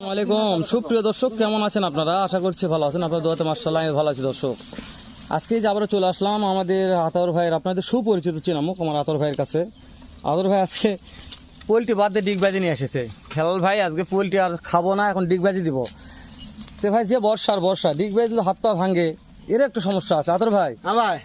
আসসালামাইকুম সুপ্রিয় দর্শক, কেমন আছেন আপনারা? আশা করছি ভালো আছেন। আপনার দোয়াতে মার্শাল্লাহ আমি ভালো আছি দর্শক। আজকে যে আবারও চলে আসলাম, আমাদের আতর ভাইয়ের, আপনাদের সুপরিচিত চিনামুক আমার আতর ভাইয়ের কাছে। আতর ভাই আজকে পোলট্রি বাদ দিয়ে ডিগবাজি নিয়ে এসেছে। হেলাল ভাই, আজকে পোলট্রি আর খাব না, এখন ডিগবাজি দিব। তো ভাই, যে বর্ষা আর বর্ষা, ডিগবাজি হাত পা ভাঙে। এর একটা সমস্যা আছে। আতর ভাই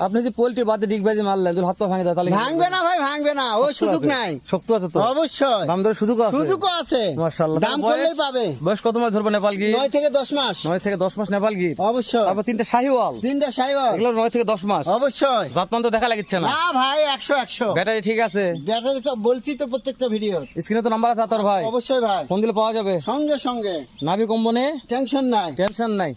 আপনি যে পোলট্রি বাদ ডিগবাজি মারলেন যদি হাত পা ভাঙে যায় তাহলে ভাঙবে না ভাই ভাঙবে না। ওই সুযোগ নাই। শক্ত আছে তো? অবশ্যই। দাম ধরে সুযোগ আছে। সুযোগও আছে। মার্শাল্লাহ দাম করলেই পাবে। বয়স কত মাস ধরবে নেপাল গিয়ে নয় থেকে দশ মাস। নয় থেকে দশ মাস নেপাল গিয়ে অবশ্যই। তারপর তিনটা শাহিওয়াল। তিনটা সাইবার এগুলো নয় থেকে দশ মাস। অবশ্যই। জাতমান তো দেখা লাগিচ্ছে না। না ভাই একশো একশো। ব্যাটারি ঠিক আছে। ব্যাটারি তো বলছি তো প্রত্যেকটা ভিডিও। স্ক্রিনে তো নাম্বার আছে তোর ভাই। অবশ্যই ভাই। ফোন দিলে পাওয়া যাবে? সঙ্গে সঙ্গে। নাভি কম্বনে? টেনশন নাই। টেনশন নাই।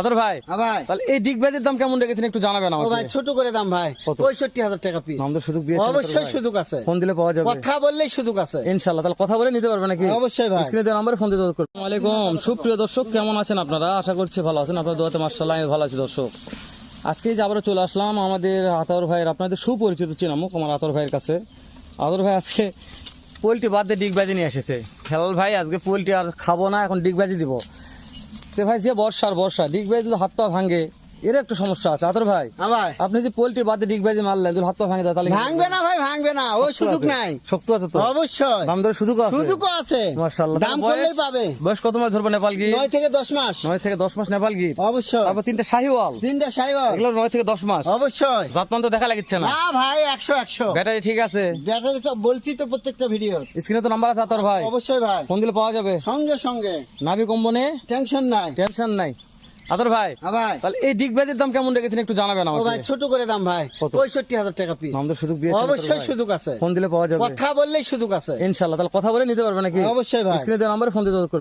আদর ভাই হ্যাঁ ভাই। তাহলে এই দাম কেমন রেখেছেন একটু জানাবেন ও ভাই ছোট করে দাম ভাই কত? পঁয়ষট্টি হাজার টাকা পিস আমাদের সুযোগ দিয়েছেন অবশ্যই সুযোগ আছে। ফোন দিলে পাওয়া যাবে। কথা বললেই সুযোগ আছে। ইনশাল্লাহ তাহলে কথা বলে নিতে নাকি? অবশ্যই ভাই। স্ক্রিনে দেওয়া নাম্বারে ফোন দিতে করুন। সুপ্রিয় দর্শক কেমন আছেন আপনারা? আশা করছি ভালো আছেন। আপনার দোয়াতে মার্শাল্লাহ আমি ভালো আছি দর্শক। আজকে যে আবারও চলে আসলাম আমাদের আতর ভাইয়ের আপনাদের সুপরিচিত চিনামুখ আমার আতর ভাইয়ের কাছে। আতর ভাই আজকে পোলট্রি বাদ দিয়ে ডিগবাজি নিয়ে এসেছে। হেলাল ভাই আজকে পোলট্রি আর খাব না এখন ডিগবাজি দিব। তো ভাই যে বর্ষা। যদি হাত পা ভাঙে এর একটা সমস্যা আছে। আতর ভাই আপনি যে পোলট্রি বাদ দিয়ে ডিগবাজি মারলেন যদি হাত পা ভাঙে যায় তাহলে ভাঙবে না ভাই ভাঙবে না। ওই সুযোগ নাই। শক্ত আছে তো? অবশ্যই। দাম ধরে সুযোগ আছে? সুযোগও আছে। মার্শাল্লাহ দাম করলেই পাবে। বয়স কত মাস ধরবে নেপাল গিয়ে? নয় থেকে দশ মাস। নয় থেকে দশ মাস নেপাল গিয়ে? অবশ্যই। তারপর তিনটা শাহিওয়াল। তিনটা সাইবার এগুলো নয় থেকে দশ মাস। অবশ্যই। জাতমান তো দেখা লাগিচ্ছে না। না ভাই একশো একশো। ব্যাটারি ঠিক আছে। ব্যাটারি তো বলছি তো প্রত্যেকটা ভিডিও স্ক্রিনে তো নাম্বার আছে তোর ভাই। অবশ্যই ভাই। ফোন দিলে পাওয়া যাবে। সঙ্গে সঙ্গে। নাভি কম্বনে টেনশন নাই। টেনশন নাই। আদর ভাই তাহলে এই ডিগবাজির দাম কেমন রেখেছেন একটু জানাবেন ও ভাই আমাকে ছোট করে দাম ভাই কত? পঁয়ষট্টি হাজার টাকা পিস আমাদের সুযোগ দিয়েছেন অবশ্যই সুযোগ আছে। ফোন দিলে পাওয়া যাবে। কথা বললেই সুযোগ আছে। ইনশাল্লাহ তাহলে কথা বলে নিতে পারবে নাকি? অবশ্যই ভাই। স্ক্রিনে দেওয়া নাম্বারে ফোন দিতে